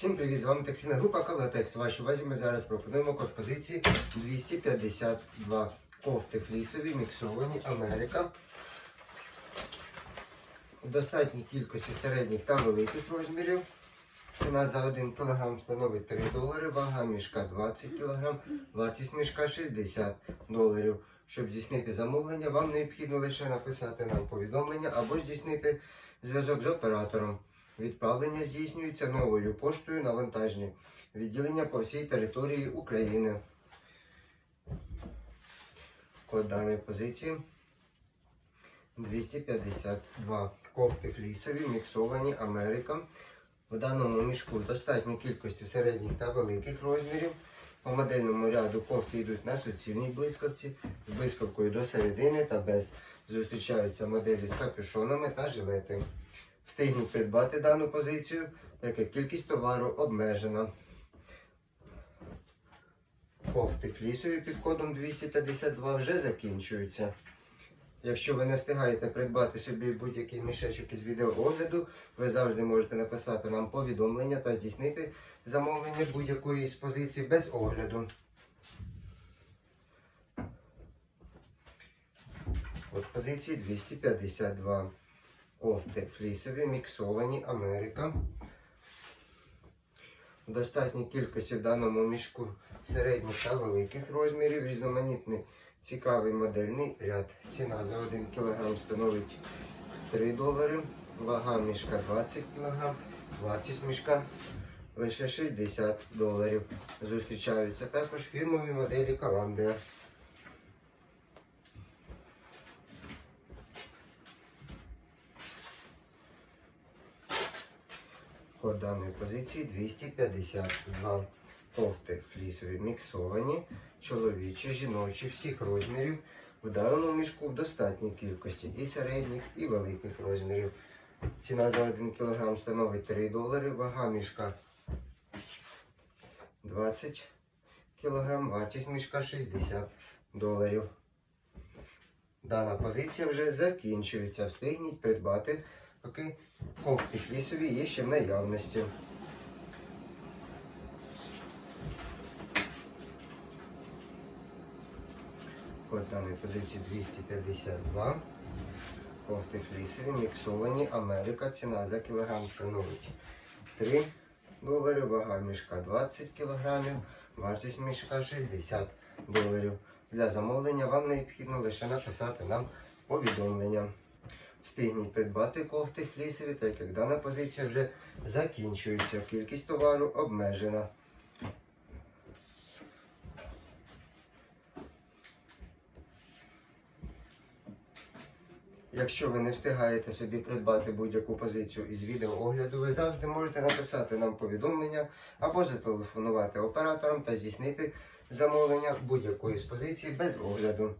Всім привіт, з вами текстильна група Калатекс. Вашій увазі ми зараз пропонуємо композиції 252 кофти флісові, міксовані Америка. У достатній кількості середніх та великих розмірів. Ціна за 1 кг становить 3 долари, вага мішка 20 кг, вартість мішка 60 доларів. Щоб здійснити замовлення, вам необхідно лише написати нам повідомлення або здійснити зв'язок з оператором. Відправлення здійснюється новою поштою на вантажні відділення по всій території України. Код даної позиції 252 кофти флісові, міксовані Америка. В даному мішку достатньо кількості середніх та великих розмірів. По модельному ряду кофти йдуть на суцільній блискавці з блискавкою до середини та без. Зустрічаються моделі з капюшонами та жилети. Встигніть придбати дану позицію, так як кількість товару обмежена. Кофти флісові під кодом 252 вже закінчуються. Якщо ви не встигаєте придбати собі будь-який мішечок із відеоогляду, ви завжди можете написати нам повідомлення та здійснити замовлення будь-якої з позицій без огляду. От позиції 252 кофти флісові, міксовані Америка. В достатній кількості в даному мішку середніх та великих розмірів, різноманітний цікавий модельний ряд. Ціна за 1 кг становить 3 долари, вага мішка 20 кг, вартість мішка лише 60 доларів. Зустрічаються також фірмові моделі Columbia. Код даної позиції 252 кофти флісові міксовані, чоловічі, жіночі, всіх розмірів. В даному мішку в достатній кількості і середніх, і великих розмірів. Ціна за 1 кг становить 3 долари, вага мішка 20 кг, вартість мішка 60 доларів. Дана позиція вже закінчується. Встигніть придбати, поки кофти флісові є ще в наявності. Код даної позиції 252. Кофти флісові, міксовані, Америка. Ціна за кілограм становить 3 долари, вага мішка 20 кілограмів, вартість мішка 60 доларів. Для замовлення вам необхідно лише написати нам повідомлення. Встигніть придбати кофти флісові, так як дана позиція вже закінчується. Кількість товару обмежена. Якщо ви не встигаєте собі придбати будь-яку позицію із відеоогляду, ви завжди можете написати нам повідомлення або зателефонувати операторам та здійснити замовлення будь-якої з позицій без огляду.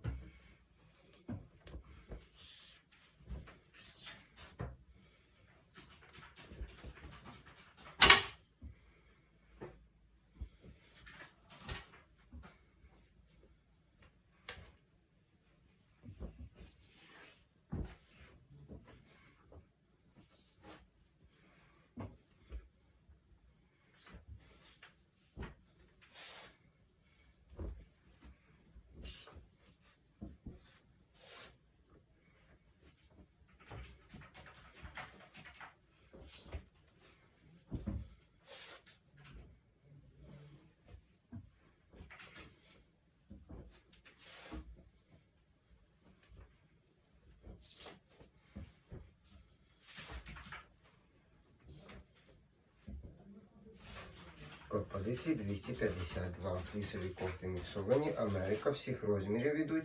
Код позиції 252. Флісові кофти міксовані. Америка всіх розмірів ідуть.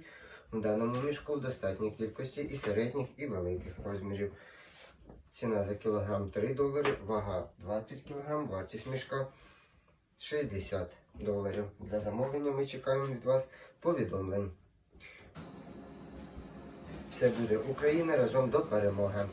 У даному мішку в достатній кількості і середніх, і великих розмірів. Ціна за кілограм 3 долари, вага 20 кг, вартість мішка 60 доларів. Для замовлення ми чекаємо від вас повідомлень. Все буде Україна разом до перемоги.